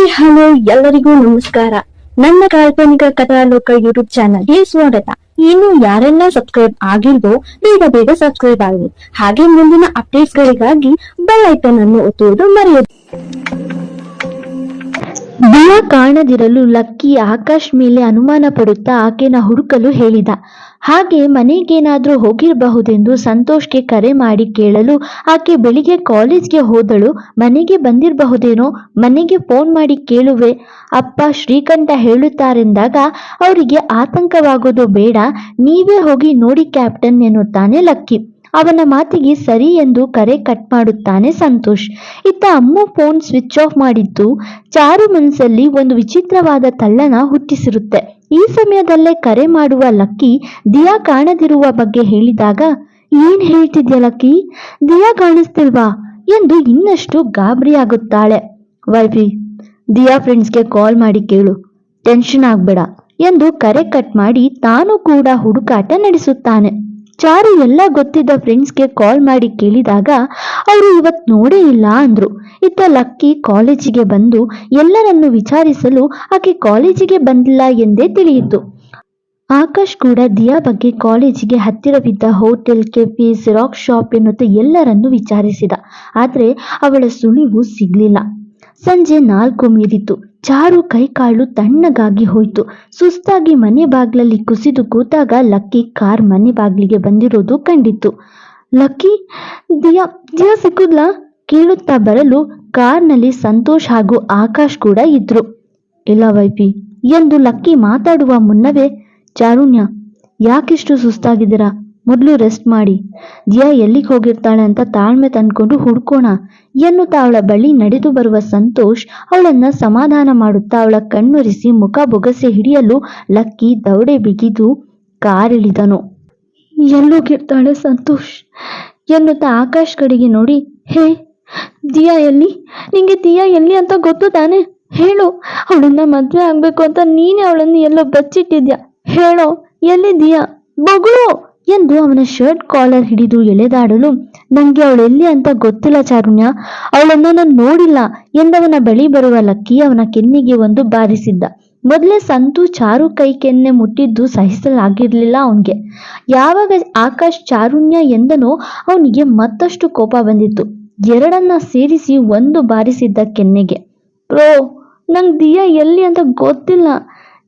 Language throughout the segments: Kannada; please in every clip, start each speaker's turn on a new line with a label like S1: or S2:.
S1: ಹಾಯ್, ಹಲೋ, ಎಲ್ಲರಿಗೂ ನಮಸ್ಕಾರ. ನನ್ನ ಕಾಲ್ಪನಿಕ ಕಥಾಲೋಕ ಯೂಟ್ಯೂಬ್ ಚಾನಲ್ಗೆ ಸ್ವಾಗತ. ಇನ್ನು ಯಾರೆಲ್ಲ ಸಬ್ಸ್ಕ್ರೈಬ್ ಆಗಿಲ್ವೋ, ಬೇಗ ಬೇಗ ಸಬ್ಸ್ಕ್ರೈಬ್ ಆಗಿ ಹಾಗೆ ಮುಂದಿನ ಅಪ್ಡೇಟ್ಸ್ ಗಳಿಗಾಗಿ ಬೆಲ್ ಐಕನ್ ಅನ್ನು ಒತ್ತುವುದು ಮರೆಯದು. ದಿನ ಕಾಣದಿರಲು ಲಕ್ಕಿ ಆಕಾಶ್ ಮೇಲೆ ಅನುಮಾನ ಪಡುತ್ತಾ ಆಕೆನ ಹುಡುಕಲು ಹೇಳಿದ. ಹಾಗೆ ಮನೆಗೇನಾದರೂ ಹೋಗಿರಬಹುದೆಂದು ಸಂತೋಷ್ಗೆ ಕರೆ ಮಾಡಿ ಕೇಳಲು ಆಕೆ ಬೆಳಿಗ್ಗೆ ಕಾಲೇಜ್ಗೆ ಹೋದಳು. ಮನೆಗೆ ಬಂದಿರಬಹುದೇನೋ? ಮನೆಗೆ ಫೋನ್ ಮಾಡಿ ಕೇಳುವೆ. ಅಪ್ಪ ಶ್ರೀಕಂಠ ಹೇಳುತ್ತಾರೆಂದಾಗ, ಅವರಿಗೆ ಆತಂಕವಾಗೋದು ಬೇಡ. ನೀವೇ ಹೋಗಿ ನೋಡಿ ಕ್ಯಾಪ್ಟನ್ ಎನ್ನುತ್ತಾನೆ ಲಕ್ಕಿ. ಅವನ ಮಾತಿಗೆ ಸರಿ ಎಂದು ಕರೆ ಕಟ್ ಮಾಡುತ್ತಾನೆ ಸಂತೋಷ್. ಇತ್ತ ಅಮ್ಮು ಫೋನ್ ಸ್ವಿಚ್ ಆಫ್ ಮಾಡಿದ್ದು, ಚಾರು ಮನಸ್ಸಲ್ಲಿ ಒಂದು ವಿಚಿತ್ರವಾದ ತಳ್ಳನ ಹುಟ್ಟಿಸಿರುತ್ತೆ. ಈ ಸಮಯದಲ್ಲೇ ಕರೆ ಮಾಡುವ ಲಕ್ಕಿ ದಿಯಾ ಕಾಣದಿರುವ ಬಗ್ಗೆ ಹೇಳಿದಾಗ, ಏನ್ ಹೇಳ್ತಿದ್ಯ ಲಕ್ಕಿ? ದಿಯಾ ಕಾಣಿಸ್ತಿಲ್ವಾ? ಎಂದು ಇನ್ನಷ್ಟು ಗಾಬರಿಯಾಗುತ್ತಾಳೆ ವೈಫಿ, ದಿಯಾ ಫ್ರೆಂಡ್ಸ್ಗೆ ಕಾಲ್ ಮಾಡಿ ಕೇಳು. ಟೆನ್ಷನ್ ಆಗ್ಬೇಡ ಎಂದು ಕರೆ ಕಟ್ ಮಾಡಿ ತಾನು ಕೂಡ ಹುಡುಕಾಟ ನಡೆಸುತ್ತಾನೆ. ಚಾರು ಎಲ್ಲ ಗೊತ್ತಿದ್ದ ಫ್ರೆಂಡ್ಸ್ಗೆ ಕಾಲ್ ಮಾಡಿ ಕೇಳಿದಾಗ, ಅವರು ಇವತ್ತು ನೋಡೇ ಇಲ್ಲ ಅಂದ್ರು. ಇತ್ತ ಲಕ್ಕಿ ಕಾಲೇಜಿಗೆ ಬಂದು ಎಲ್ಲರನ್ನು ವಿಚಾರಿಸಲು ಆಕೆ ಕಾಲೇಜಿಗೆ ಬಂದಿಲ್ಲ ಎಂದೇ ತಿಳಿಯಿತು. ಆಕಾಶ್ ಕೂಡ ದಿಯಾ ಬಗ್ಗೆ ಕಾಲೇಜಿಗೆ ಹತ್ತಿರವಿದ್ದ ಹೋಟೆಲ್ ಕೆಫೆ ಸಿರಾಕ್ ಶಾಪ್ ಎನ್ನುತ್ತ ಎಲ್ಲರನ್ನು ವಿಚಾರಿಸಿದ. ಆದರೆ ಅವಳ ಸುಳಿವು ಸಿಗಲಿಲ್ಲ. ಸಂಜೆ ನಾಲ್ಕು ಮೀರಿತು ಚಾರು ಕೈಕಾಲು ತಣ್ಣಗಾಗಿ ಹೋಯ್ತು. ಸುಸ್ತಾಗಿ ಮನೆ ಬಾಗ್ಲಲ್ಲಿ ಕುಸಿದು ಕೂತಾಗ ಲಕ್ಕಿ ಕಾರ್ ಮನೆ ಬಾಗ್ಲಿಗೆ ಬಂದಿರೋದು ಕಂಡಿತ್ತು. ಲಕ್ಕಿ, ದಿಯಾ ದಿಯಾ ಸಿಕ್ಕುದ್ಲಾ? ಕೇಳುತ್ತಾ ಬರಲು ಕಾರ್ನಲ್ಲಿ ಸಂತೋಷ್ ಹಾಗೂ ಆಕಾಶ್ ಕೂಡ ಇದ್ರು. ಇಲ್ಲ ವೈಪಿ ಎಂದು ಲಕ್ಕಿ ಮಾತಾಡುವ ಮುನ್ನವೇ, ಚಾರುಣ್ಯ, ಯಾಕಿಷ್ಟು ಸುಸ್ತಾಗಿದ್ದೀರಾ? ಮೊದಲು ರೆಸ್ಟ್ ಮಾಡಿ. ದಿಯಾ ಎಲ್ಲಿಗೆ ಹೋಗಿರ್ತಾಳೆ ಅಂತ ತಾಳ್ಮೆ ತಂದ್ಕೊಂಡು ಹುಡ್ಕೋಣ. ಎನ್ನುತ್ತಾ ಅವಳ ಬಳಿ ನಡೆದು ಬರುವ ಸಂತೋಷ್ ಅವಳನ್ನ ಸಮಾಧಾನ ಮಾಡುತ್ತಾ ಅವಳ ಕಣ್ಣುರಿಸಿ ಮುಖ ಬೊಗಸೆ ಹಿಡಿಯಲು ಲಕ್ಕಿ ದೌಡೆ ಬಿಗಿದು ಕಾರಿಳಿದನು. ಎಲ್ಲೋಗಿರ್ತಾಳೆ ಸಂತೋಷ್? ಎನ್ನುತ್ತಾ ಆಕಾಶ್ ಕಡೆಗೆ ನೋಡಿ, ಹೇ ದಿಯಾ ಎಲ್ಲಿ? ನಿಂಗೆ ದಿಯಾ ಎಲ್ಲಿ ಅಂತ ಗೊತ್ತು ತಾನೆ? ಹೇಳು, ಅವಳನ್ನ ಮದ್ವೆ ಆಗ್ಬೇಕು ಅಂತ ನೀನೇ ಅವಳನ್ನು ಎಲ್ಲೋ ಬಚ್ಚಿಟ್ಟಿದ್ಯಾ? ಹೇಳೋ, ಎಲ್ಲಿ ದಿಯಾ ಬೊಗಳು! ಎಂದು ಅವನ ಶರ್ಟ್ ಕಾಲರ್ ಹಿಡಿದು ಎಳೆದಾಡಲು, ನಂಗೆ ಅವಳೆಲ್ಲಿ ಅಂತ ಗೊತ್ತಿಲ್ಲ ಚಾರುಣ್ಯ. ಅವಳನ್ನು ನಾನು ನೋಡಿಲ್ಲ ಎಂದವನ ಬಳಿ ಬರುವ ಲಕ್ಕಿ ಅವನ ಕೆನ್ನಿಗೆ ಒಂದು ಬಾರಿಸಿದ್ದ. ಮೊದಲೇ ಸಂತು ಚಾರು ಕೈ ಕೆನ್ನೆ ಮುಟ್ಟಿದ್ದು ಸಹಿಸಲಾಗಿರ್ಲಿಲ್ಲ ಅವನಿಗೆ. ಯಾವಾಗ ಆಕಾಶ್ ಚಾರುಣ್ಯ ಎಂದನೋ ಅವನಿಗೆ ಮತ್ತಷ್ಟು ಕೋಪ ಬಂದಿತ್ತು. ಎರಡನ್ನ ಸೇರಿಸಿ ಒಂದು ಬಾರಿಸಿದ್ದ ಕೆನ್ನೆಗೆ ಪ್ರೋ ನಂಗೆ ದಿಯಾ ಎಲ್ಲಿ ಅಂತ ಗೊತ್ತಿಲ್ಲ.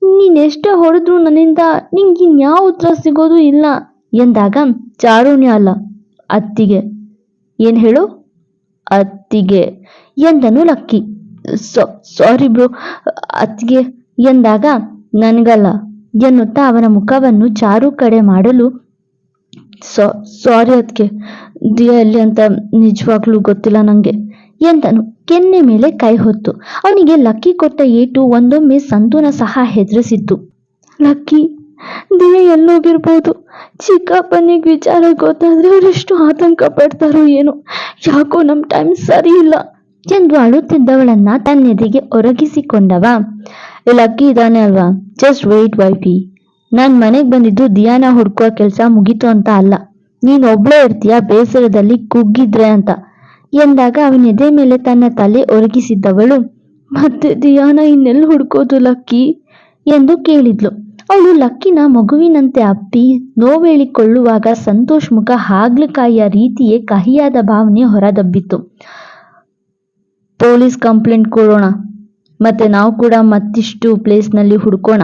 S1: ನೀನೆಷ್ಟೇ ಹೊಡೆದ್ರು ನನ್ನಿಂದ ನಿಂಗೆ ಇನ್ಯಾವ ಉತ್ತರ ಸಿಗೋದು ಇಲ್ಲ. ಎಂದಾಗ ಚಾರುಣ್ಯ ಅಲ್ಲ, ಅತ್ತಿಗೆ. ಏನ್ ಹೇಳು? ಅತ್ತಿಗೆ. ಎಂದನು ಲಕ್ಕಿ. ಸಾರಿ ಬ್ರೋ ಅತ್ತಿಗೆ ಎಂದಾಗ ನನಗಲ್ಲ ಎನ್ನುತ್ತಾ ಅವನ ಮುಖವನ್ನು ಚಾರು ಕಡೆ ಮಾಡಲು ಸಾರಿ ಅತ್ತಿಗೆ. ದಿಯಾ ಎಲ್ಲಿ ಅಂತ ನಿಜವಾಗ್ಲೂ ಗೊತ್ತಿಲ್ಲ ನಂಗೆ ಎಂದನು. ಕೆನ್ನೆ ಮೇಲೆ ಕೈ ಹೊತ್ತು. ಅವನಿಗೆ ಲಕ್ಕಿ ಕೊಟ್ಟ ಏಟು ಒಂದೊಮ್ಮೆ ಸಂತೂನ ಸಹ ಹೆದರಿಸಿತ್ತು. ಲಕ್ಕಿ ದಿಯ ಎಲ್ಲೋಗಿರ್ಬೋದು. ಚಿಕ್ಕಪ್ಪನಿಗೆ ವಿಚಾರ ಗೊತ್ತಾದ್ರೆ ಅವರೆಷ್ಟು ಆತಂಕ ಪಡ್ತಾರೋ ಏನೋ. ಯಾಕೋ ನಮ್ ಟೈಮ್ ಸರಿ ಇಲ್ಲ. ಎಂದು ಅಳುತ್ತಿದ್ದವಳನ್ನ ತನ್ನೆದೆಗೆ ಒರಗಿಸಿಕೊಂಡವ. "ಏ, ಲಕ್ಕಿ ಇದಾನೆ ಅಲ್ವಾ? ಜಸ್ಟ್ ವೆಯ್ಟ್ ವೈಫಿ ನಾನ್ ಮನೆಗೆ ಬಂದಿದ್ದು ದಿಯಾನ ಹುಡ್ಕೋ ಕೆಲಸ ಮುಗೀತು ಅಂತ ಅಲ್ಲ. ನೀನ್ ಒಬ್ಳೇ ಇರ್ತೀಯ ಬೇಸರದಲ್ಲಿ ಕುಗ್ಗಿದ್ರೆ ಅಂತ. ಎಂದಾಗ ಅವನ ಎದೆ ಮೇಲೆ ತನ್ನ ತಲೆ ಒರಗಿಸಿದ್ದವಳು ಮತ್ತೆ ದಿಯಾನ ಇನ್ನೆಲ್ಲಿ ಹುಡ್ಕೋದು ಲಕ್ಕಿ? ಎಂದು ಕೇಳಿದ್ಲು. ಅವಳು ಲಕ್ಕಿನ ಮಗುವಿನಂತೆ ಅಪ್ಪಿ ನೋವೇಳಿಕೊಳ್ಳುವಾಗ ಸಂತೋಷ್ ಮುಖ ಹಾಗ್ಲಕಾಯಿಯ ರೀತಿಯೇ ಕಹಿಯಾದ ಭಾವನೆ ಹೊರದಬ್ಬಿತ್ತು. ಪೊಲೀಸ್ ಕಂಪ್ಲೇಂಟ್ ಕೊಡೋಣ, ಮತ್ತೆ ನಾವು ಕೂಡ ಮತ್ತಿಷ್ಟು ಪ್ಲೇಸ್ನಲ್ಲಿ ಹುಡ್ಕೋಣ,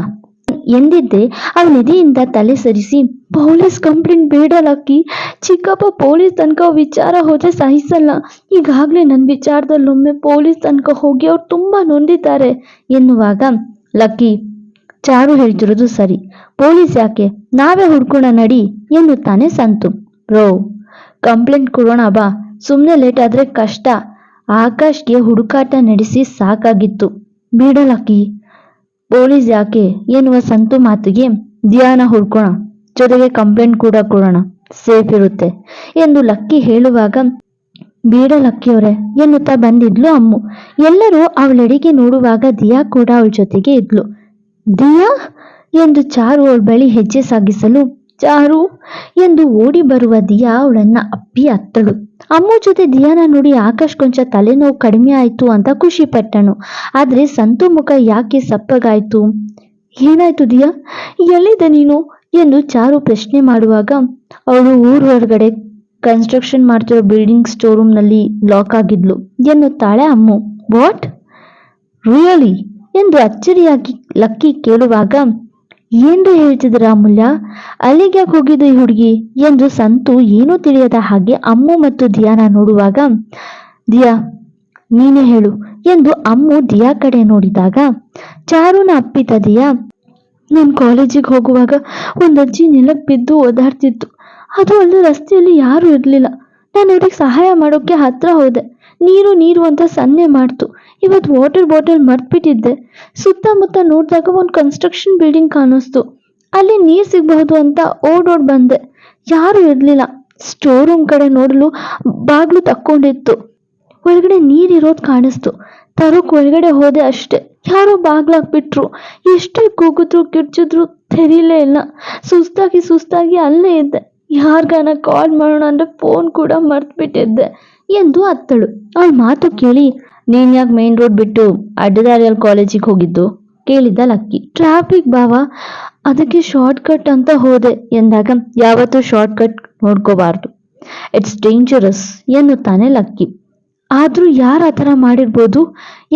S1: ಎಂದಿದ್ದೆ. ಅವನೆದೆಯಿಂದ ತಲೆ ಸರಿಸಿ, ಪೊಲೀಸ್ ಕಂಪ್ಲೇಂಟ್ ಬೇಡ ಲಕ್ಕಿ, ಚಿಕ್ಕಪ್ಪ ಪೊಲೀಸ್ ತನಕ ವಿಚಾರ ಹೋದ್ರೆ ಸಹಿಸಲ್ಲ. ಈಗಾಗ್ಲೇ ನನ್ನ ವಿಚಾರದಲ್ಲೊಮ್ಮೆ ಪೊಲೀಸ್ ತನಕ ಹೋಗಿ ಅವ್ರು ತುಂಬಾ ನೊಂದಿದ್ದಾರೆ, ಎನ್ನುವಾಗ ಲಕ್ಕಿ ಚಾರು ಹೇಳ್ತಿರೋದು ಸರಿ. ಪೊಲೀಸ್ ಯಾಕೆ? ನಾವೇ ಹುಡ್ಕೋಣ ನಡಿ ಎನ್ನುತ್ತಾನೆ ಸಂತು. ರೋ, ಕಂಪ್ಲೇಂಟ್ ಕೊಡೋಣ ಬಾ. ಸುಮ್ಮನೆ ಲೇಟ್ ಆದ್ರೆ ಕಷ್ಟ. ಆಕಾಶ್ಗೆ ಹುಡುಕಾಟ ನಡೆಸಿ ಸಾಕಾಗಿತ್ತು. ಬೀಡಲಕ್ಕಿ, ಪೊಲೀಸ್ ಯಾಕೆ? ಎನ್ನುವ ಸಂತು ಮಾತಿಗೆ ಧ್ಯಾನ ಹುಡ್ಕೋಣ. ಜೊತೆಗೆ ಕಂಪ್ಲೇಂಟ್ ಕೂಡ ಕೊಡೋಣ. ಸೇಫ್ ಇರುತ್ತೆ ಎಂದು ಲಕ್ಕಿ ಹೇಳುವಾಗ ಬೇಡ ಲಕ್ಕಿಯವರೇ ಎನ್ನುತ್ತಾ ಬಂದಿದ್ಲು ಅಮ್ಮು. ಎಲ್ಲರೂ ಅವಳೆಡೆಗೆ ನೋಡುವಾಗ ದಿಯಾ ಕೂಡ ಅವಳ ಜೊತೆಗೆ ಇದ್ಲು. ದಿಯಾ ಎಂದು ಚಾರು ಅವಳ ಬಳಿ ಹೆಜ್ಜೆ ಸಾಗಿಸಲು, ಚಾರು ಎಂದು ಓಡಿ ಬರುವ ದಿಯಾ ಅವಳನ್ನ ಅಪ್ಪಿ ಅತ್ತಳು. ಅಮ್ಮು ಜೊತೆ ದಿಯಾನ ನೋಡಿ ಆಕಾಶ್ ಕೊಂಚ ತಲೆನೋವು ಕಡಿಮೆ ಆಯ್ತು ಅಂತ ಖುಷಿ ಪಟ್ಟನು. ಆದ್ರೆ ಸಂತು ಮುಖ ಯಾಕೆ ಸಪ್ಪಗಾಯ್ತು? ಏನಾಯ್ತು ದಿಯಾ? ಎಲ್ಲಿದೆ ನೀನು? ಎಂದು ಚಾರು ಪ್ರಶ್ನೆ ಮಾಡುವಾಗ, ಅವಳು ಊರ್ ಹೊರಗಡೆ ಕನ್ಸ್ಟ್ರಕ್ಷನ್ ಮಾಡ್ತಿರೋ ಬಿಲ್ಡಿಂಗ್ ಸ್ಟೋರ್ನಲ್ಲಿ ಲಾಕ್ ಆಗಿದ್ಲು, ಎನ್ನುತ್ತಾಳೆ ಅಮ್ಮು. ವಾಟ್? ರಿಯಲಿ? ಎಂದು ಅಚ್ಚರಿಯಾಗಿ ಲಕ್ಕಿ ಕೇಳುವಾಗ, ಏನ್ರಿ ಹೇಳ್ತಿದ್ರ ಅಮೂಲ್ಯ? ಅಲ್ಲಿಗೆ ಹೋಗಿದ್ದು ಈ ಹುಡುಗಿ? ಎಂದು ಸಂತು ಏನೂ ತಿಳಿಯದ ಹಾಗೆ ಅಮ್ಮು ಮತ್ತು ದಿಯಾನ ನೋಡುವಾಗ, ದಿಯಾ, ನೀನೇ ಹೇಳು ಎಂದು ಅಮ್ಮು ದಿಯಾ ಕಡೆ ನೋಡಿದಾಗ, ಚಾರುನ ಅಪ್ಪಿತ ದಿಯಾ, ನಾನು ಕಾಲೇಜಿಗೆ ಹೋಗುವಾಗ ಒಂದು ಅಜ್ಜಿ ನೆಲಕ್ಕೆ ಬಿದ್ದು ಓದಾಡ್ತಿತ್ತು. ಅದು ಅಲ್ಲದೆ ರಸ್ತೆಯಲ್ಲಿ ಯಾರೂ ಇರಲಿಲ್ಲ. ನಾನು ಅವ್ರಿಗೆ ಸಹಾಯ ಮಾಡೋಕ್ಕೆ ಹತ್ರ ಹೋದೆ. ನೀರು ನೀರು ಅಂತ ಸನ್ನೆ ಮಾಡ್ತು. ಇವತ್ತು ವಾಟರ್ ಬಾಟಲ್ ಮರ್ತ್ಬಿಟ್ಟಿದ್ದೆ. ಸುತ್ತಮುತ್ತ ನೋಡಿದಾಗ ಒಂದು ಕನ್ಸ್ಟ್ರಕ್ಷನ್ ಬಿಲ್ಡಿಂಗ್ ಕಾಣಿಸ್ತು. ಅಲ್ಲಿ ನೀರು ಸಿಗಬಹುದು ಅಂತ ಓಡೋಡ್ ಬಂದೆ. ಯಾರು ಇರಲಿಲ್ಲ. ಸ್ಟೋರ್ ರೂಮ್ ಕಡೆ ನೋಡಲು ಬಾಗ್ಲು ತಕ್ಕೊಂಡಿತ್ತು. ಒಳಗಡೆ ನೀರಿರೋದು ಕಾಣಿಸ್ತು. ತರೋಕ್ ಒಳಗಡೆ ಹೋದೆ ಅಷ್ಟೇ. ಯಾರೋ ಬಾಗ್ಲಾಕ್ಬಿಟ್ರು. ಎಷ್ಟೇ ಕೂಗಿದ್ರು, ಕಿರ್ಚಿದ್ರು, ತೆರೀಲೇ ಇಲ್ಲ. ಸುಸ್ತಾಗಿ ಸುಸ್ತಾಗಿ ಅಲ್ಲೇ ಇದ್ದೆ. ಯಾರ್ಗಾನ ಕಾಲ್ ಮಾಡೋಣ ಅಂದ್ರೆ ಫೋನ್ ಕೂಡ ಮರ್ತ್ಬಿಟ್ಟಿದ್ದೆ. ಎಂದು ಅತ್ತಳು. ಅವಳ ಮಾತು ಕೇಳಿ ನೀನ್ ಯಾಕೆ ಮೇನ್ ರೋಡ್ ಬಿಟ್ಟು ಅಡ್ಡದಾರಿಯಲ್ ಕಾಲೇಜಿಗೆ ಹೋಗಿದ್ದು? ಕೇಳಿದ ಲಕ್ಕಿ. ಟ್ರಾಫಿಕ್ ಬಾವ ಅದಕ್ಕೆ ಶಾರ್ಟ್ ಕಟ್ ಅಂತ ಹೋದೆ ಎಂದಾಗ ಯಾವತ್ತೂ ಶಾರ್ಟ್ ಕಟ್ ನೋಡ್ಕೋಬಾರ್ದು. ಇಟ್ಸ್ ಡೇಂಜರಸ್ ಎನ್ನುತ್ತಾನೆ ಲಕ್ಕಿ. ಆದ್ರೂ ಯಾರು ಆ ಥರ ಮಾಡಿರ್ಬೋದು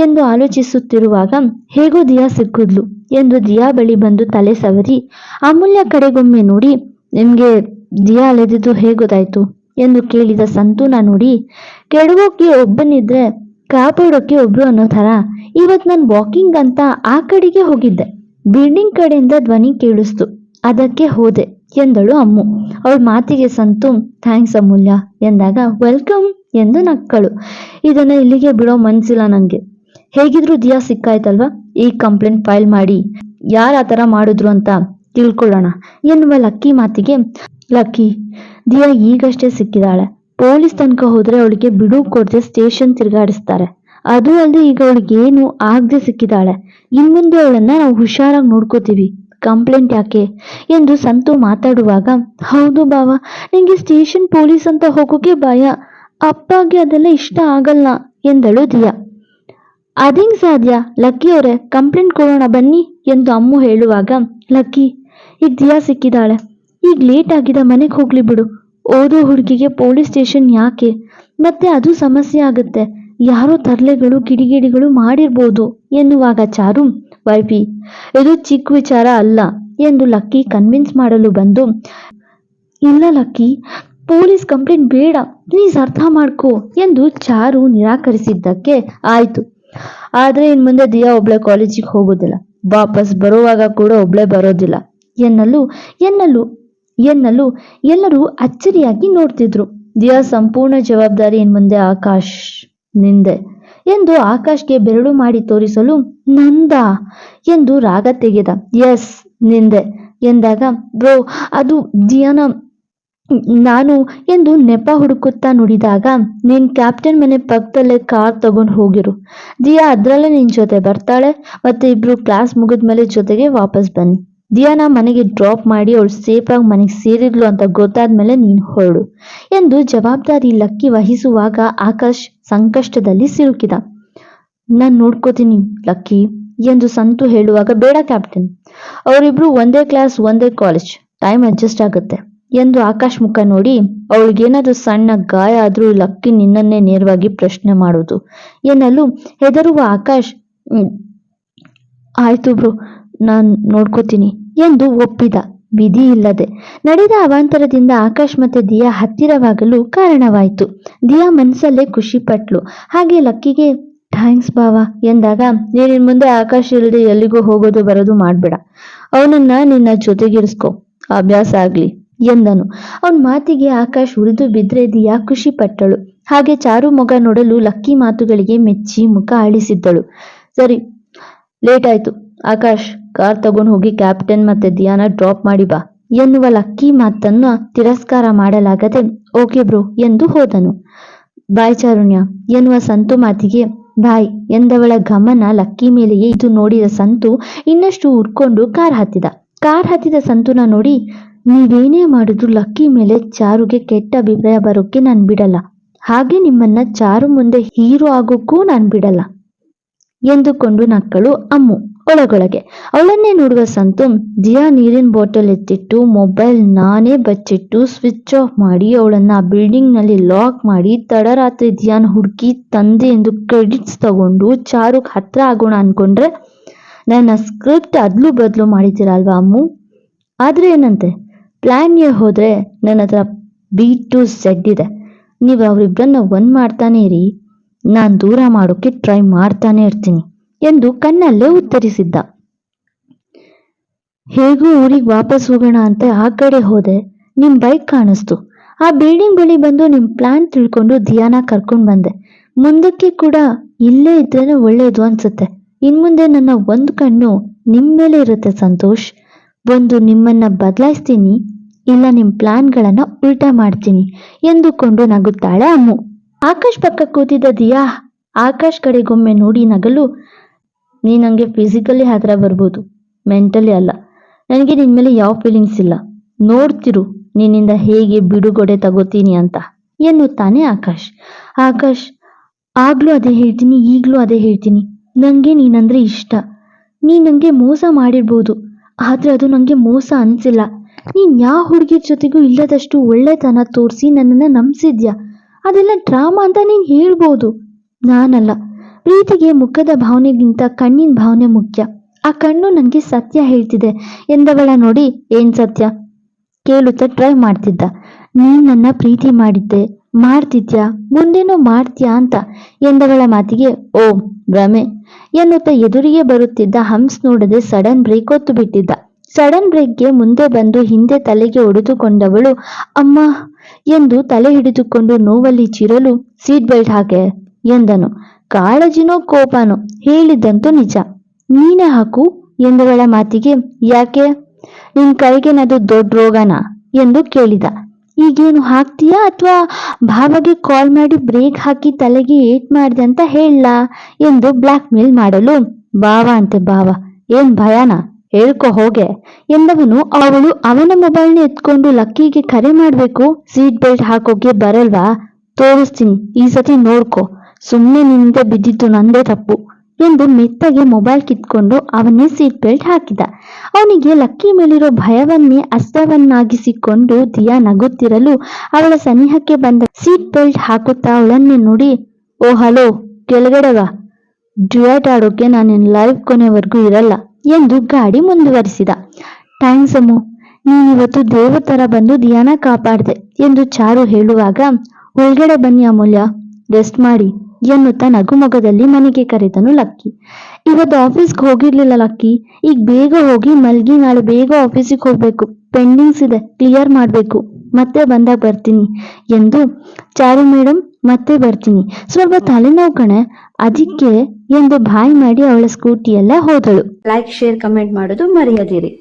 S1: ಎಂದು ಆಲೋಚಿಸುತ್ತಿರುವಾಗ ಹೇಗೋ ದಿಯಾ ಸಿಕ್ಕಿದ್ಲು ಎಂದು ದಿಯಾ ಬಳಿ ಬಂದು ತಲೆ ಸವರಿ ಅಮೂಲ್ಯ ಕಡೆಗೊಮ್ಮೆ ನೋಡಿ, ನಿಮಗೆ ದಿಯಾ ಅಲೆದಿದ್ದು ಹೇಗೆ ಎಂದು ಕೇಳಿದ ಸಂತೂನ ನೋಡಿ, ಕೆಡವೋಕೆ ಒಬ್ಬನಿದ್ರೆ ಕಾಪಾಡೋಕೆ ಒಬ್ರು ಅನ್ನೋ ಥರ. ಇವತ್ತು ನಾನು ವಾಕಿಂಗ್ ಅಂತ ಆ ಕಡೆಗೆ ಹೋಗಿದ್ದೆ. ಬಿಲ್ಡಿಂಗ್ ಕಡೆಯಿಂದ ಧ್ವನಿ ಕೇಳಿಸ್ತು. ಅದಕ್ಕೆ ಹೋದೆ ಎಂದಳು ಅಮ್ಮು. ಅವಳ ಮಾತಿಗೆ ಸಂತು, ಥ್ಯಾಂಕ್ಸ್ ಅಮೂಲ್ಯ ಎಂದಾಗ, ವೆಲ್ಕಮ್ ಎಂದು ನಕ್ಕಳು. ಇದನ್ನ ಇಲ್ಲಿಗೆ ಬಿಡೋ ಮನ್ಸಿಲ್ಲ ನಂಗೆ. ಹೇಗಿದ್ರು ದಿಯಾ ಸಿಕ್ಕಾಯ್ತಲ್ವಾ? ಈ ಕಂಪ್ಲೇಂಟ್ ಫೈಲ್ ಮಾಡಿ ಯಾರು ಆ ಥರ ಮಾಡಿದ್ರು ಅಂತ ತಿಳ್ಕೊಳ್ಳೋಣ. ಎನ್ನುವ ಲಕ್ಕಿ ಮಾತಿಗೆ ಲಕ್ಕಿ. ದಿಯಾ ಈಗಷ್ಟೇ ಸಿಕ್ಕಿದಾಳೆ. ಪೊಲೀಸ್ ತನಕ ಹೋದ್ರೆ ಅವಳಿಗೆ ಬಿಡು ಕೊಡದೆ ಸ್ಟೇಷನ್ ತಿರುಗಾಡಿಸ್ತಾರೆ. ಅದು ಅಲ್ಲದೆ ಈಗ ಅವಳಿಗೆ ಏನು ಆಗದೆ ಸಿಕ್ಕಿದಾಳೆ. ಇನ್ಮುಂದೆ ಅವಳನ್ನ ನಾವು ಹುಷಾರಾಗಿ ನೋಡ್ಕೋತೀವಿ. ಕಂಪ್ಲೇಂಟ್ ಯಾಕೆ? ಎಂದು ಸಂತು ಮಾತಾಡುವಾಗ, ಹೌದು ಬಾವ ನಿಂಗೆ ಸ್ಟೇಷನ್ ಪೊಲೀಸ್ ಅಂತ ಹೋಗೋಕೆ ಭಯ. ಅಪ್ಪಗೆ ಅದೆಲ್ಲ ಇಷ್ಟ ಆಗಲ್ಲ, ಎಂದಳು ದಿಯಾ. ಅದಿಂಗ್ ಸಾಧ್ಯ? ಲಕ್ಕಿ ಅವರೇ, ಕಂಪ್ಲೇಂಟ್ ಕೊಡೋಣ ಬನ್ನಿ, ಎಂದು ಅಮ್ಮು ಹೇಳುವಾಗ, ಲಕ್ಕಿ, ಈಗ ದಿಯಾ ಸಿಕ್ಕಿದಾಳೆ. ಈಗ ಲೇಟ್ ಆಗಿದ ಮನೆಗೆ ಹೋಗ್ಲಿ ಬಿಡು. ಓದೋ ಹುಡುಗಿಗೆ ಪೊಲೀಸ್ ಸ್ಟೇಷನ್ ಯಾಕೆ? ಮತ್ತೆ ಅದು ಸಮಸ್ಯೆ ಆಗುತ್ತೆ. ಯಾರೋ ತರಲೆಗಳು, ಕಿಡಿಗೇಡಿಗಳು ಮಾಡಿರ್ಬೋದು ಎನ್ನುವಾಗ ಚಾರು? ವೈಫಿ, ಇದು ಚಿಕ್ಕ ವಿಚಾರ ಅಲ್ಲ ಎಂದು ಲಕ್ಕಿ ಕನ್ವಿನ್ಸ್ ಮಾಡಲು ಬಂದು, ಇಲ್ಲ ಲಕ್ಕಿ ಪೊಲೀಸ್ ಕಂಪ್ಲೇಂಟ್ ಬೇಡ ಪ್ಲೀಸ್ ಅರ್ಥ ಮಾಡ್ಕೋ ಎಂದು ಚಾರು ನಿರಾಕರಿಸಿದ್ದಕ್ಕೆ ಆಯ್ತು. ಆದರೆ ಇನ್ ಮುಂದೆ ದಿಯಾ ಒಬ್ಳೆ ಕಾಲೇಜಿಗೆ ಹೋಗೋದಿಲ್ಲ. ವಾಪಸ್ ಬರುವಾಗ ಕೂಡ ಒಬ್ಳೆ ಬರೋದಿಲ್ಲ. ಎನ್ನಲು ಎನ್ನಲು ಎನ್ನಲು ಎಲ್ಲರೂ ಅಚ್ಚರಿಯಾಗಿ ನೋಡ್ತಿದ್ರು. ದಿಯಾ ಸಂಪೂರ್ಣ ಜವಾಬ್ದಾರಿ ಮುಂದೆ ಆಕಾಶ್ ನಿಂದೆ. ಎಂದು ಆಕಾಶ್ಗೆ ಬೆರಳು ಮಾಡಿ ತೋರಿಸಲು, ನಂದ? ಎಂದು ರಾಗ ತೆಗೆದ. ಎಸ್, ನಿಂದೆ. ಎಂದಾಗ, ಬ್ರೋ, ಅದು ದಿಯಾನ, ನಾನು ಎಂದು ನೆಪ ಹುಡುಕುತ್ತಾ ನುಡಿದಾಗ, ನೀನ್ ಕ್ಯಾಪ್ಟನ್ ಮನೆ ಪಕ್ಕದಲ್ಲೇ ಕಾರ್ ತಗೊಂಡು ಹೋಗಿರು. ದಿಯಾ ಅದ್ರಲ್ಲೇ ನಿನ್ ಜೊತೆ ಬರ್ತಾಳೆ ಮತ್ತೆ ಇಬ್ರು ಕ್ಲಾಸ್ ಮುಗಿದ್ಮೇಲೆ ಜೊತೆಗೆ ವಾಪಸ್ ಬನ್ನಿ. ದಿಯಾನ ಮನೆಗೆ ಡ್ರಾಪ್ ಮಾಡಿ ಅವಳು ಸೇಫಾಗಿ ಮನೆಗೆ ಸೇರಿದ್ಲು ಅಂತ ಗೊತ್ತಾದ್ಮೇಲೆ ನೀನು ಹೊರಡು ಎಂದು ಜವಾಬ್ದಾರಿ ಲಕ್ಕಿ ವಹಿಸುವಾಗ ಆಕಾಶ್ ಸಂಕಷ್ಟದಲ್ಲಿ ಸಿಲುಕಿದ. ನಾನ್ ನೋಡ್ಕೋತೀನಿ ಲಕ್ಕಿ ಎಂದು ಸಂತು ಹೇಳುವಾಗ ಬೇಡ ಕ್ಯಾಪ್ಟನ್ ಅವರಿಬ್ರು ಒಂದೇ ಕ್ಲಾಸ್ ಒಂದೇ ಕಾಲೇಜ್ ಟೈಮ್ ಅಡ್ಜಸ್ಟ್ ಆಗುತ್ತೆ ಎಂದು ಆಕಾಶ್ ಮುಖ ನೋಡಿ ಅವಳಿಗೇನಾದ್ರೂ ಸಣ್ಣ ಗಾಯ ಆದ್ರೂ ಲಕ್ಕಿ ನಿನ್ನನ್ನೇ ನೇರವಾಗಿ ಪ್ರಶ್ನೆ ಮಾಡೋದು ಎನ್ನಲು ಹೆದರುವ ಆಕಾಶ್ "ಹ್ಮ್, ಆಯ್ತು ಬ್ರು ನಾನ್ ನೋಡ್ಕೋತೀನಿ. ಎಂದು ಒಪ್ಪಿದ. ವಿಧಿ ಇಲ್ಲದೆ ನಡೆದ ಅವಾಂತರದಿಂದ ಆಕಾಶ್ ಮತ್ತೆ ದಿಯಾ ಹತ್ತಿರವಾಗಲು ಕಾರಣವಾಯಿತು. ದಿಯಾ ಮನಸ್ಸಲ್ಲೇ ಖುಷಿ ಪಟ್ಲು ಹಾಗೆ ಲಕ್ಕಿಗೆ, ಥ್ಯಾಂಕ್ಸ್ ಬಾವ ಎಂದಾಗ ನೀನಿನ್ ಮುಂದೆ ಆಕಾಶ್ ಇಲ್ಲದೆ ಎಲ್ಲಿಗೂ ಹೋಗೋದು ಬರೋದು ಮಾಡ್ಬೇಡ. ಅವನನ್ನ ನಿನ್ನ ಜೊತೆಗಿರಿಸ್ಕೊ. ಅಭ್ಯಾಸ ಆಗ್ಲಿ ಎಂದನು. ಅವನ ಮಾತಿಗೆ ಆಕಾಶ್ ಉರಿದು ಬಿದ್ರೆ ದಿಯಾ ಖುಷಿ ಪಟ್ಟಳು ಹಾಗೆ ಚಾರು ಮೊಗ ನೋಡಲು ಲಕ್ಕಿ ಮಾತುಗಳಿಗೆ ಮೆಚ್ಚಿ ಮುಖ ಅಳಿಸಿದ್ದಳು ಸರಿ, ಲೇಟ್ ಆಯ್ತು. ಆಕಾಶ್ ಕಾರ್ ತಗೊಂಡು ಹೋಗಿ ಕ್ಯಾಪ್ಟನ್ ಮತ್ತೆ ದಿಯಾನ ಡ್ರಾಪ್ ಮಾಡಿ ಬಾ ಎನ್ನುವ ಲಕ್ಕಿ ಮಾತನ್ನ ತಿರಸ್ಕಾರ ಮಾಡಲಾಗದೆ, ಓಕೆ ಬ್ರೋ ಎಂದು ಹೋದನು. ಬಾಯ್ ಚಾರುಣ್ಯ ಎನ್ನುವ ಸಂತು ಮಾತಿಗೆ, ಬಾಯ್ ಎಂದವಳ ಗಮನ ಲಕ್ಕಿ ಮೇಲೆಯೇ ಇದು ನೋಡಿದ ಸಂತು ಇನ್ನಷ್ಟು ಉರ್ಕೊಂಡು ಕಾರ್ ಹತ್ತಿದ. ಕಾರ್ ಹತ್ತಿದ ಸಂತುನ ನೋಡಿ, ನೀವೇನೇ ಮಾಡಿದ್ರು ಲಕ್ಕಿ ಮೇಲೆ ಚಾರುಗೆ ಕೆಟ್ಟ ಅಭಿಪ್ರಾಯ ಬರೋಕ್ಕೆ ನಾನು ಬಿಡಲ್ಲ. ಹಾಗೆ ನಿಮ್ಮನ್ನ ಚಾರು ಮುಂದೆ ಹೀರೋ ಆಗೋಕ್ಕೂ ನಾನು ಬಿಡಲ್ಲ ಎಂದುಕೊಂಡು ನಕ್ಕಳು ಅಮ್ಮು. ಒಳಗೊಳಗೆ ಅವಳನ್ನೇ ನೋಡುವ ಸಂತು ದಿಯಾ ನೀರಿನ ಬಾಟಲ್ ಎತ್ತಿಟ್ಟು, ಮೊಬೈಲ್ ನಾನೇ ಬಚ್ಚಿಟ್ಟು, ಸ್ವಿಚ್ ಆಫ್ ಮಾಡಿ ಅವಳನ್ನ ಬಿಲ್ಡಿಂಗ್ನಲ್ಲಿ ಲಾಕ್ ಮಾಡಿ, ತಡರಾತ್ರಿ ದಿಯಾನ್ ಹುಡುಕಿ ತಂದೆ ಎಂದು ಕ್ರೆಡಿಟ್ಸ್ ತಗೊಂಡು ಚಾರುಕ್ ಹತ್ರ ಆಗೋಣ ಅನ್ಕೊಂಡ್ರೆ ನನ್ನ ಸ್ಕ್ರಿಪ್ಟ್ ಅದ್ಲು ಬದಲು ಮಾಡಿದ್ದೀರಲ್ವಾ ಅಮ್ಮು? ಆದ್ರೆ ಏನಂತೆ, ಪ್ಲಾನ್ ಎ ಹೋದ್ರೆ ನನ್ನ ಹತ್ರ ಬಿ ಟು ಸೆಡ್ ಇದೆ. ನೀವು ಅವರಿಬ್ಬರನ್ನ ಒನ್ ಮಾಡ್ತಾನೆ ಇರಿ. ನಾನು ದೂರ ಮಾಡೋಕೆ ಟ್ರೈ ಮಾಡ್ತಾನೆ ಇರ್ತೀನಿ. ಎಂದು ಕಣ್ಣಲ್ಲೇ ಉತ್ತರಿಸಿದ್ದ. ಹೇಗೂ ಊರಿಗೆ ವಾಪಸ್ ಹೋಗೋಣ ಅಂತ ಆ ಕಡೆ ಹೋದೆ. ನಿಮ್ ಬೈಕ್ ಕಾಣಿಸ್ತು. ಆ ಬಿಲ್ಡಿಂಗ್ ಬಳಿ ಬಂದು ನಿಮ್ ಪ್ಲಾನ್ ತಿಳ್ಕೊಂಡು ಧಿಯಾನ ಕರ್ಕೊಂಡ್ ಬಂದೆ. ಮುಂದಕ್ಕೆ ಕೂಡ ಇಲ್ಲೇ ಇದ್ರೇನೆ ಒಳ್ಳೇದು ಅನ್ಸುತ್ತೆ. ಇನ್ಮುಂದೆ ನನ್ನ ಒಂದು ಕಣ್ಣು ನಿಮ್ ಮೇಲೆ ಇರುತ್ತೆ ಸಂತೋಷ್. ಒಂದು ನಿಮ್ಮನ್ನ ಬದಲಾಯಿಸ್ತೀನಿ. ಇಲ್ಲ ನಿಮ್ ಪ್ಲಾನ್ಗಳನ್ನ ಉಲ್ಟಾ ಮಾಡ್ತೀನಿ ಎಂದುಕೊಂಡು ನಗುತ್ತಾಳೆ ಅಮ್ಮು. ಆಕಾಶ್ ಪಕ್ಕ ಕೂತಿದ್ದ ದಿಯಾ ಆಕಾಶ್ ಕಡೆಗೊಮ್ಮೆ ನೋಡಿ ನಗಲು ನೀ ನಂಗೆ ಫಿಸಿಕಲಿ ಹತ್ರ ಬರ್ಬೋದು. ಮೆಂಟಲಿ ಅಲ್ಲ. ನನಗೆ ನಿನ್ ಮೇಲೆ ಯಾವ ಫೀಲಿಂಗ್ಸ್ ಇಲ್ಲ. ನೋಡ್ತಿರು, ನಿನ್ನಿಂದ ಹೇಗೆ ಬಿಡುಗಡೆ ತಗೋತೀನಿ ಅಂತ. ಎನ್ನುತ್ತಾನೆ ಆಕಾಶ್? ಆಕಾಶ್, ಆಗ್ಲೂ ಅದೇ ಹೇಳ್ತೀನಿ, ಈಗ್ಲೂ ಅದೇ ಹೇಳ್ತೀನಿ. ನಂಗೆ ನೀನಂದ್ರೆ ಇಷ್ಟ. ನೀ ನಂಗೆ ಮೋಸ ಮಾಡಿರ್ಬೋದು, ಆದ್ರೆ ಅದು ನಂಗೆ ಮೋಸ ಅನ್ಸಿಲ್ಲ. ನೀನ್ ಯಾವ ಹುಡುಗಿ ಜೊತೆಗೂ ಇಲ್ಲದಷ್ಟು ಒಳ್ಳೆತನ ತೋರಿಸಿ ನನ್ನನ್ನ ನಂಬಿಸಿದ್ಯಾ? ಅದೆಲ್ಲ ಡ್ರಾಮಾ ಅಂತ ನೀನ್ ಹೇಳ್ಬೋದು. ನಾನಲ್ಲ. ಪ್ರೀತಿಗೆ ಮುಖದ ಭಾವನೆಗಿಂತ ಕಣ್ಣಿನ ಭಾವನೆ ಮುಖ್ಯ. ಆ ಕಣ್ಣು ನನಗೆ ಸತ್ಯ ಹೇಳ್ತಿದೆ ಎಂದವಳ ನೋಡಿ ಏನ್ ಸತ್ಯ? ಕೇಳುತ್ತಾ ಟ್ರೈ ಮಾಡ್ತಿದ್ದ. ನೀ ನನ್ನ ಪ್ರೀತಿ ಮಾಡಿದ್ದೆ, ಮಾಡ್ತಿದ್ಯಾ? ಮುಂದೇನೋ ಮಾಡ್ತೀಯಾ ಅಂತ ಎಂದವಳ ಮಾತಿಗೆ, ಓ, ಭ್ರಮೆ. ಎನ್ನುತ್ತಾ ಎದುರಿಗೆ ಬರುತ್ತಿದ್ದ ಹಂಸ್ ನೋಡದೆ ಸಡನ್ ಬ್ರೇಕ್ ಒತ್ತು ಬಿಟ್ಟಿದ್ದ. ಸಡನ್ ಬ್ರೇಕ್ಗೆ ಮುಂದೆ ಬಂದು ಹಿಂದೆ ತಲೆಗೆ ಒಡೆದುಕೊಂಡವಳು, ಅಮ್ಮ ಎಂದು ತಲೆ ಹಿಡಿದುಕೊಂಡು ನೋವಲ್ಲಿ ಚಿರಲು ಸೀಟ್ ಬೆಲ್ಟ್ ಹಾಕೆ ಎಂದನು. ಕಾಳಜಿನೋ ಕೋಪನೋ ಹೇಳಿದ್ದಂತೂ ನಿಜ. ನೀನೇ ಹಾಕು ಎಂದವಳ ಮಾತಿಗೆ ಯಾಕೆ? ನಿನ್ ಕೈಗೇನದು ದೊಡ್ಡ ರೋಗನಾ? ಎಂದು ಕೇಳಿದ. ಈಗೇನು ಹಾಕ್ತೀಯಾ ಅಥವಾ ಭಾವಗೆ ಕಾಲ್ ಮಾಡಿ ಬ್ರೇಕ್ ಹಾಕಿ ತಲೆಗೆ ಏಟ್ ಮಾಡಿದೆ ಅಂತ ಹೇಳಲಾ ಎಂದು ಬ್ಲ್ಯಾಕ್ ಮೇಲ್ ಮಾಡಲು ಭಾವ ಅಂತೆ ಭಾವ ಏನ್ ಭಯಾನ? ಹೇಳ್ಕೊ ಹೋಗೆ ಎಂದವನು ಅವಳು ಅವನ ಮೊಬೈಲ್ನ ಎತ್ಕೊಂಡು ಲಕ್ಕಿಗೆ ಕರೆ ಮಾಡ್ಬೇಕು ಸೀಟ್ ಬೆಲ್ಟ್ ಹಾಕೋಕೆ ಬರಲ್ವಾ? ತೋರಿಸ್ತೀನಿ, ಈ ಸತಿ ನೋಡ್ಕೊ ಸುಮ್ಮನೆ ನಿಂದ ಬಿದ್ದಿದ್ದು ನಂದೇ ತಪ್ಪು ಎಂದು ಮೆತ್ತಗೆ ಮೊಬೈಲ್ ಕಿತ್ಕೊಂಡು ಅವನೇ ಸೀಟ್ ಬೆಲ್ಟ್ ಹಾಕಿದ. ಅವನಿಗೆ ಲಕ್ಕಿ ಮೇಲಿರೋ ಭಯವನ್ನೇ ಅಸ್ತವನ್ನಾಗಿಸಿಕೊಂಡು ದಿಯಾ ನಗುತ್ತಿರಲು ಅವಳ ಸನಿಹಕ್ಕೆ ಬಂದ ಸೀಟ್ ಬೆಲ್ಟ್ ಹಾಕುತ್ತಾ ಅವಳನ್ನೇ ನೋಡಿ, ಓ, ಹಲೋ, ಕೆಳಗಡೆ ಬಾ ಡ್ಯುಯಟ್ ಆಡೋಕೆ ನಾನು ಲೈವ್ ಕೊನೆವರೆಗೂ ಇರಲ್ಲ ಎಂದು ಗಾಡಿ ಮುಂದುವರಿಸಿದ. ಥ್ಯಾಂಕ್ಸ್ ಅಮ್ಮು, ನೀನಿವತ್ತು ದೇವ ಥರ ಬಂದು ದಿಯಾನ ಕಾಪಾಡ್ದೆ ಎಂದು ಚಾರು ಹೇಳುವಾಗ, ಒಳಗಡೆ ಬನ್ನಿ ಅಮೂಲ್ಯ, ರೆಸ್ಟ್ ಮಾಡಿ. ಎನ್ನುತ್ತಾ ನಗುಮೊಗದಲ್ಲಿ ಮನೆಗೆ ಕರೆದನು ಲಕ್ಕಿ. ಇವತ್ತು ಆಫೀಸ್ಗೆ ಹೋಗಿರ್ಲಿಲ್ಲ ಲಕ್ಕಿ. ಈಗ ಬೇಗ ಹೋಗಿ ಮಲ್ಗಿ ನಾಳೆ ಬೇಗ ಆಫೀಸಿಗೆ ಹೋಗ್ಬೇಕು. ಪೆಂಡಿಂಗ್ಸ್ ಇದೆ ಕ್ಲಿಯರ್ ಮಾಡಬೇಕು. ಮತ್ತೆ ಬಂದಾಗ ಬರ್ತೀನಿ ಎಂದು ಚಾರು ಮೇಡಮ್ ಮತ್ತೆ ಬರ್ತೀನಿ. ಸ್ವಲ್ಪ ತಲೆನೋವು ಕಣೆ. ಅದಕ್ಕೆ ಎಂದು ಬಾಯ್ ಮಾಡಿ ಅವಳ ಸ್ಕೂಟಿಯಲ್ಲೇ ಹೋದಳು.
S2: ಲೈಕ್ ಶೇರ್ ಕಮೆಂಟ್ ಮಾಡೋದು ಮರೆಯದಿರಿ.